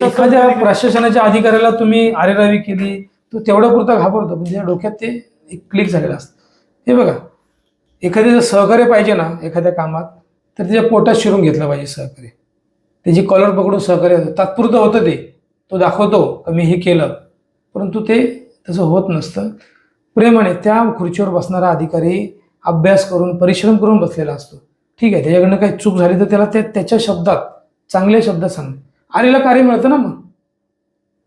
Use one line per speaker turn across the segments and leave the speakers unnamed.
एखाद्या प्रशासनाच्या अधिकाऱ्याला तुम्ही आरेरावी केली तो तेवढ्या पुरता घाबरतो. त्याच्या डोक्यात ते एक क्लिक झालेलं असतं. हे बघा एखाद्याचं सहकार्य पाहिजे ना एखाद्या कामात तर त्याच्या पोटात शिरून घेतलं पाहिजे सहकार्य. त्याची कॉलर पकडून सहकार्य तात्पुरतं होतं ते. तो दाखवतो का मी हे केलं. परंतु ते तसं होत नसतं. प्रेमाने त्या खुर्चीवर बसणारा अधिकारी अभ्यास करून परिश्रम करून बसलेला असतो. ठीक आहे त्याच्याकडनं काही चूक झाली तर त्याला त्या त्याच्या शब्दात चांगल्या शब्दात सांग. आलेलं कार्य मिळतं ना मग.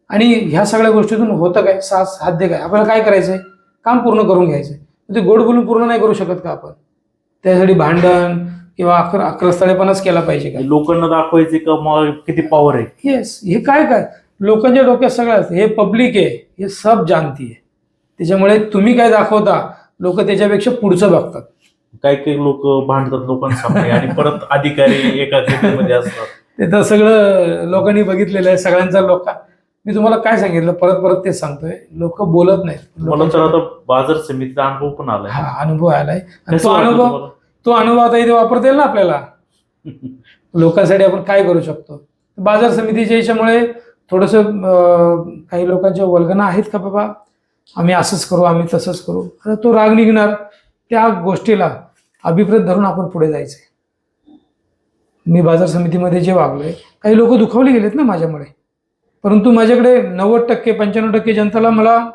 आणि ह्या सगळ्या गोष्टीतून होतं काय? सा साध्य काय? आपल्याला काय करायचंय? काम पूर्ण करून घ्यायचंय. ते गोड बोलून पूर्ण नाही करू शकत का आपण? त्यासाठी भांडण किंवा अक्र अक्रस्थळेपणाच केला पाहिजे का?
लोकांना दाखवायचे का किती पॉवर आहे?
येस हे काय काय? लोकांच्या डोक्यात सगळं असतं. हे पब्लिक आहे. हे सब जानती आहे. त्याच्यामुळे तुम्ही काय दाखवता? लोक त्याच्यापेक्षा पुढचं बघतात.
काही काही लोक भांडतात लोकांसामने आणि परत अधिकारी एका मध्ये असतात.
ते तर सगळं लोकांनी बघितलेलं आहे सगळ्यांचा लोक मी तुम्हाला काय सांगितलं परत परत तेच सांगतोय. लोक बोलत नाहीत.
मला तर आता बाजार समितीचा अनुभव पण आलाय.
हा अनुभव आलाय. आणि तो अनुभव? तो अनुभव आता इथे वापरता येईल ना आपल्याला? लोकांसाठी आपण काय करू शकतो? बाजार समितीच्या याच्यामुळे थोडस काही लोकांच्या वल्गना आहेत का बाबा? आम्ही असंच करू आम्ही तसंच करू. आता तो राग निघणार त्या गोष्टीला अभिप्रेत धरून आपण पुढे जायचंय. मी बाजार समितीमध्ये जे वागलो आहे काही लोक दुखावले गेलेत ना माझ्यामुळे. परंतु माझ्याकडे नव्वद टक्के पंच्याण्णव टक्के जनताला मला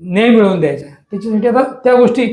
न्याय मिळवून द्यायचा त्याच्यासाठी आता त्या गोष्टी